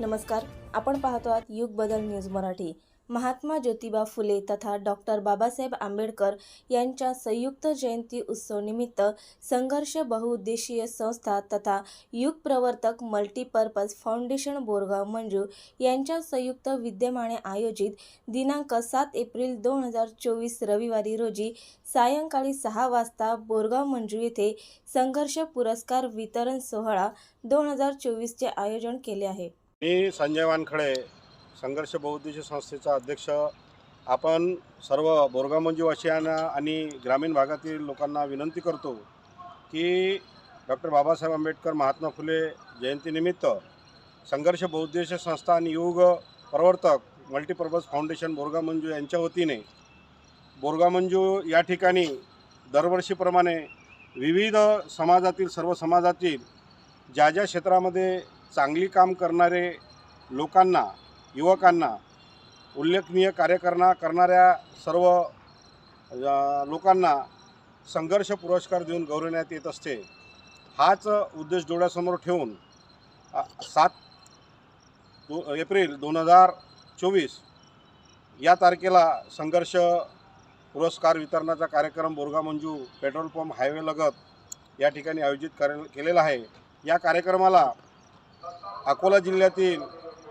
नमस्कार. आपण पाहतो आहात युग बदल न्यूज मराठी. महात्मा ज्योतिबा फुले तथा डॉक्टर बाबासाहेब आंबेडकर यांच्या संयुक्त जयंती उत्सव निमित्त संघर्ष बहुउद्देशीय संस्था तथा युग प्रवर्तक मल्टीपर्पज फाउंडेशन बोरगाव मंजू यांच्या संयुक्त विद्यमाने आयोजित दिनांक सात एप्रिल दोन हजार चोवीस रविवारी रोजी सायंकाळी सहा वाजता बोरगाव मंजू येथे संघर्ष पुरस्कार वितरण सोहळा दोन हजार चोवीसचे आयोजन केले आहे. मी संजय वानखडे संघर्ष बहुउद्देशीय संस्थेचा अध्यक्ष. आपण सर्व बोरगामंजूवासियांना आणि ग्रामीण भागातील लोकांना विनंती करतो की डॉक्टर बाबासाहेब आंबेडकर महात्मा फुले जयंतीनिमित्त संघर्ष बहुउद्देशीय संस्था आणि युग प्रवर्तक मल्टीपर्पज फाउंडेशन बोरगामंजू यांच्या वतीने बोरगामंजू या ठिकाणी दरवर्षीप्रमाणे विविध समाजातील सर्व समाजातील ज्या ज्या क्षेत्रामध्ये चांगली काम करणारे लोकांना युवकांना उल्लेखनीय कार्यकरणा करणाऱ्या सर्व लोकांना संघर्ष पुरस्कार देऊन गौरवण्यात येत असते. हाच उद्देश डोळ्यासमोर ठेवून सात दो एप्रिल दोन हजार चोवीस या तारखेला संघर्ष पुरस्कार वितरणाचा कार्यक्रम बोरगा मंजू पेट्रोल पंप हायवेलगत या ठिकाणी आयोजित करे केलेला आहे. या कार्यक्रमाला अकोला जिल्ह्यातील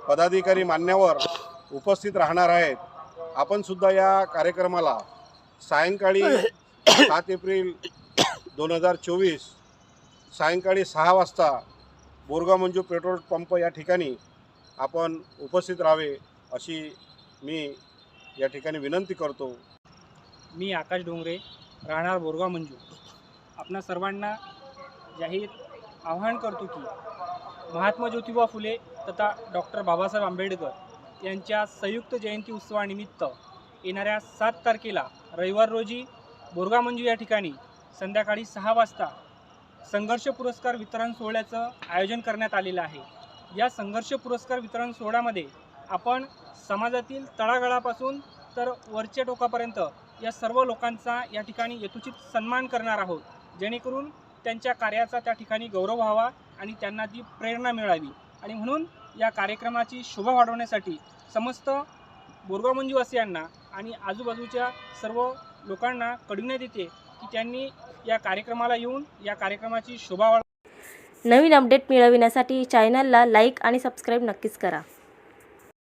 पदाधिकारी मान्यवर उपस्थित राहणार आहेत. आपण सुद्धा या कार्यक्रमाला सायंकाळी सात एप्रिल दोन हजार चोवीस सायंकाळी सहा वाजता बोरगाव मंजू पेट्रोल पंप या ठिकाणी आपण उपस्थित राहावे अशी मी या ठिकाणी विनंती करतो. मी आकाश डोंगरे राहणार बोरगाव मंजू आपणा सर्वांना जाहीर आवाहन करतो की महात्मा ज्योतिबा फुले तथा डॉक्टर बाबासाहेब आंबेडकर यांच्या संयुक्त जयंती उत्सवानिमित्त येणाऱ्या सात तारखेला रविवार रोजी बोरगा मंजू या ठिकाणी संध्याकाळी सहा वाजता संघर्ष पुरस्कार वितरण सोहळ्याचं आयोजन करण्यात आलेलं आहे. या संघर्ष पुरस्कार वितरण सोहळ्यामध्ये आपण समाजातील तळागाळापासून तर वरच्या टोकापर्यंत या सर्व लोकांचा या ठिकाणी यथोचित सन्मान करणार आहोत. जेणेकरून त्यांच्या कार्याचा त्या ठिकाणी गौरव व्हावा. आणि त्यांना ती प्रेरणा मिळावी. आणि म्हणून या कार्यक्रमाची शोभा वाढवण्यासाठी समस्त बोरगाव मंजूवासियांना आणि आजूबाजूच्या सर्व लोकांना कळविण्यात येते की त्यांनी या कार्यक्रमाला येऊन या कार्यक्रमाची शोभा वाढ नवीन अपडेट मिळविण्यासाठी चॅनलला लाईक आणि सबस्क्राईब नक्कीच करा.